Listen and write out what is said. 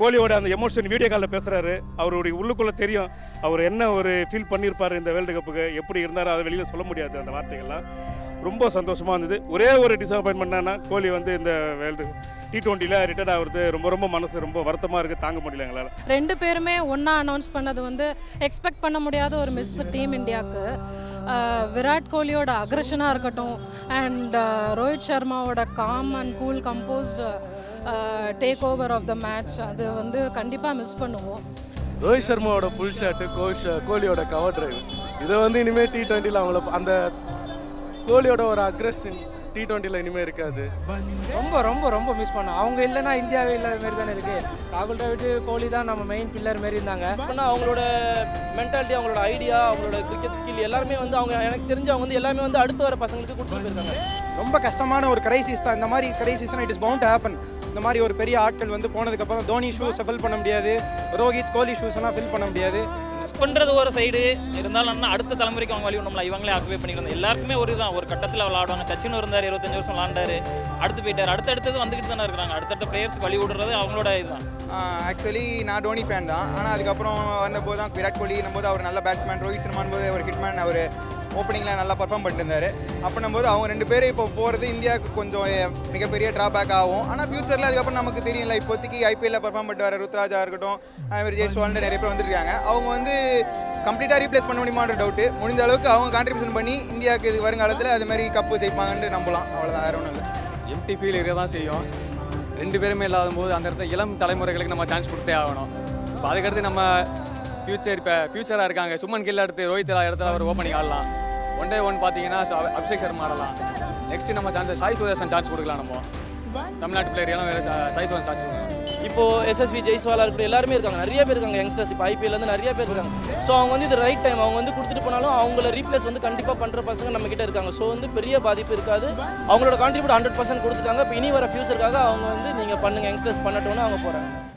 கோலியோட அந்த emotion video காலில் பேசுகிறாரு அவருடைய உள்ளுக்குள்ளே தெரியும். அவர் என்ன ஒரு ஃபீல் பண்ணியிருப்பார் இந்த வேர்ல்டு கப்புக்கு எப்படி இருந்தாரோ? அதை வெளியில் சொல்ல முடியாது அந்த வார்த்தைகள்லாம். ரொம்ப சந்தோஷமாக இருந்தது. ஒரே ஒரு டிசப்பாயின்மெண்ட்னா கோலி வந்து இந்த வேர்ல்டு டி டுவெண்ட்டியில் ரிட்டையர்ட் ஆகிறது ரொம்ப ரொம்ப மனசு ரொம்ப வருத்தமாக இருக்குது தாங்க முடியல எங்களால். ரெண்டு பேருமே ஒன்றா அனௌன்ஸ் பண்ணது வந்து எக்ஸ்பெக்ட் பண்ண முடியாத ஒரு மிஸ் டீம் இந்தியாவுக்கு விராட் கோலியோட அக்ரஷனாக இருக்கட்டும் and Rohit சர்மாவோட calm and cool composed take over of the match அது வந்து கண்டிப்பாக மிஸ் பண்ணுவோம். ரோஹித் சர்மாவோட புல் ஷாட்டு கோஷ் கோலியோட கவர் டிரைவ் இதை வந்து இனிமேல் டி டுவெண்ட்டியில் அவங்கள அந்த கோலியோட ஒரு அக்ரெஷன் டி டுவெண்ட்டியில் இனிமேல் இருக்காது. ரொம்ப ரொம்ப ரொம்ப மிஸ் பண்ணோம். அவங்க இல்லைன்னா இந்தியாவே இல்லாத மாதிரி தானே இருக்கு. ராகுல் டிராவிட் கோலி தான் நம்ம மெயின் பில்லர் மாதிரி இருந்தாங்க. ஆனால் அவங்களோட மென்டாலிட்டி அவங்களோட ஐடியா அவங்களோட கிரிக்கெட் ஸ்கில் எல்லாருமே வந்து அவங்க எனக்கு தெரிஞ்சு அவங்க வந்து எல்லாமே வந்து அடுத்து வர பசங்களுக்கு கொடுத்துட்டு போயிருக்காங்க. ரொம்ப கஷ்டமான ஒரு கிரைசிஸ் தான். இந்த மாதிரி கிரைசிஸ்னா இட் இஸ் பவுண்ட் ஹேப்பன் இந்த மாதிரி ஒரு பெரிய ஆட்கள் வந்து போனதுக்கப்புறம் தோனி ஷூஸை ஃபில் பண்ண முடியாது. ரோஹித் கோலி ஷூஸ் எல்லாம் ஃபில் பண்ண முடியாது. மிஸ் பண்ணுறது ஒரு சைடு இருந்தாலும் என்ன அடுத்த தலைமுறைக்கு அவங்க வழி நம்மள இவங்களே ஆக்குவே பண்ணிக்கிறாங்க எல்லாருக்குமே ஒரு இதுதான். ஒரு கட்டத்தில் விளாடுவாங்க சச்சின் இருந்தார் இருபத்தஞ்சு வருஷம் விளாண்டாரு. அடுத்து போயிட்டார். அடுத்தடுத்தது வந்துக்கிட்டு தானே இருக்கிறாங்க. அடுத்தடுத்த பிளேயர்ஸ்க்கு வழி விடுறது அவங்களோட இதுதான். ஆக்சுவலி நான் டோனி ஃபேன் தான். ஆனால் அதுக்கப்புறம் வந்தபோது தான் விராட் கோலி போது அவர் நல்ல பேட்ஸ்மேன் ரோஹித் சர்மான் போது ஒரு ஹிட்மேன் அவர் ஓப்பனிங்கில் நல்லா பர்ஃபார்ம் பண்ணிட்டு இருந்தார் அப்படின்னும்போது அவங்க ரெண்டு பேரும் இப்போ போகிறது இந்தியாவுக்கு கொஞ்சம் மிகப்பெரிய ட்ராபேக் ஆகும். ஆனால் ஃபியூச்சரில் அதுக்கப்புறம் நமக்கு தெரியல இப்போதைக்கு ஐபிஎல்ல பர்ஃபார்ம் பண்ணிட்டு வர ருத்ராஜா இருக்கட்டும் அதேமாதிரி ஜெய்ஸ்வால்னு நிறைய பேர் வந்துருக்காங்க. அவங்க வந்து கம்ப்ளீட்டாக ரீப்ளேஸ் பண்ண முடியுமான்ற டவுட்டு முடிஞ்ச அளவுக்கு அவங்க கான்ட்ரிபியூஷன் பண்ணி இந்தியாவுக்கு இது வருங்காலத்தில் அது மாதிரி கப்பு ஜெயிப்பாங்கன்னு நம்பலாம். அவ்வளோதான் வேறு ஒன்றும் இல்லை. எம்டி ஃபீல் இருக்க தான் செய்யும். ரெண்டு பேருமே இல்லாத போது அந்த இடத்துல இளம் தலைமுறைகளுக்கு நம்ம சான்ஸ் கொடுத்தே ஆகணும். இப்போ அதுக்கடுத்து நம்ம ஃபியூச்சர் இப்போ ஃபியூச்சராக இருக்காங்க. சுமன் கில் எடுத்து ரோஹித் இடத்துல அவர் ஓப்பனிங் ஆடலாம். ஒன் டே ஒன் பார்த்தீங்கன்னா அபிஷேக் சர்மா ஆடலாம் நெக்ஸ்ட் நம்ம சான்ஸ் சாய் சுதர்சன் சான்ஸ் கொடுக்கலாம் நம்ம. தமிழ்நாட்டு பிளேயர் எல்லாம் வேறு சாய் சுதர்சன் சான்ஸ் கொடுக்கலாம். இப்போ எஸ்எஸ்வி ஜெய்ஸ்வாலா இருக்கட்டும் எல்லாருமே இருக்காங்க. நிறைய பேர் இருக்காங்க யங்ஸ்டர்ஸ் இப்போ ஐபிஎல் வந்து நிறைய பேர் இருக்காங்க. ஸோ அவங்க வந்து இது ரைட் டைம் அவங்க வந்து கொடுத்துட்டு போனாலும் அவங்கள ரீப்ளேஸ் வந்து கண்டிப்பாக பண்ணுற பசங்க நம்ம கிட்ட இருக்காங்க. ஸோ வந்து பெரிய பாதிப்பு இருக்காது. அவங்களோட கான்ட்ரிபியூட் ஹண்ட்ரட் பர்சன்ட் கொடுத்துட்டாங்க. இப்போ இனி வர ஃபியூச்சருக்காக அவங்க வந்து நீங்கள் பண்ணுங்க யங்ஸ்டர்ஸ் பண்ணட்டும்னு அவங்க போகிறாங்க